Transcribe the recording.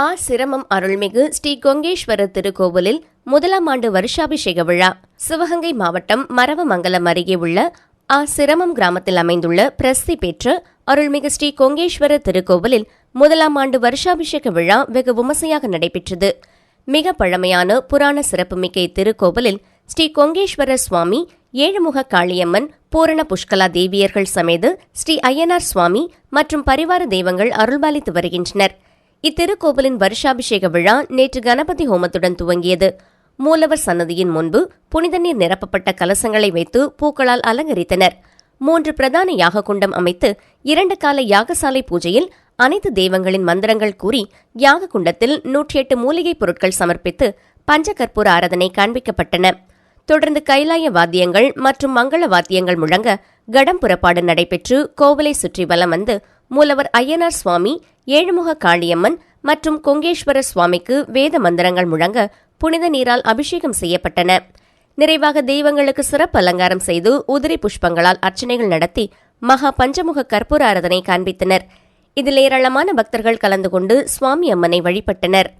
ஆ சிரமம் அருள்மிகு ஸ்ரீ கொங்கேஸ்வர திருக்கோவிலில் முதலாம் ஆண்டு வருஷாபிஷேக விழா. சிவகங்கை மாவட்டம் மரவமங்கலம் அருகே உள்ள ஆ சிரமம் கிராமத்தில் அமைந்துள்ள பிரசித்தி பெற்ற அருள்மிகு ஸ்ரீ கொங்கேஸ்வர திருக்கோவிலில் முதலாம் ஆண்டு வருஷாபிஷேக விழா வெகு விமர்சையாக நடைபெற்றது. மிக பழமையான புராண சிறப்புமிக்க இத்திருக்கோவிலில் ஸ்ரீ கொங்கேஸ்வர சுவாமி ஏழுமுக காளியம்மன் பூரண புஷ்கலா தேவியர்கள் சமேது ஸ்ரீ ஐயனார் சுவாமி மற்றும் பரிவார தெய்வங்கள் அருள்பாலித்து வருகின்றனர். இத்திருக்கோவிலின் வருஷாபிஷேக விழா நேற்று கணபதி ஹோமத்துடன் துவங்கியது. மூலவர் சன்னதியின் முன்பு புனித நீர் நிரப்பப்பட்ட கலசங்களை வைத்து பூக்களால் அலங்கரித்தனர். மூன்று பிரதான யாக குண்டம் அமைத்து இரண்டு கால யாகசாலை பூஜையில் அனைத்து தெய்வங்களின் மந்திரங்கள் கூறி யாக குண்டத்தில் நூற்றி எட்டு மூலிகைப் பொருட்கள் சமர்ப்பித்து பஞ்சகற்பூர ஆராதனை காண்பிக்கப்பட்டன. தொடர்ந்து கைலாய வாத்தியங்கள் மற்றும் மங்கள வாத்தியங்கள் முழங்க கடம் புறப்பாடு நடைபெற்று கோவிலை சுற்றி வலம் வந்து மூலவர் ஐயனார் சுவாமி ஏழுமுக காளியம்மன் மற்றும் கொங்கேஸ்வர சுவாமிக்கு வேத மந்திரங்கள் முழங்க புனித நீரால் அபிஷேகம் செய்யப்பட்டன. நிறைவாக தெய்வங்களுக்கு சிறப்பு அலங்காரம் செய்து உதிரி புஷ்பங்களால் அர்ச்சனைகள் நடத்தி மகா பஞ்சமுக கற்பூர ஆராதனை காண்பித்தனர். இதில் ஏராளமான பக்தர்கள் கலந்து கொண்டு சுவாமி அம்மனை வழிபட்டனர்.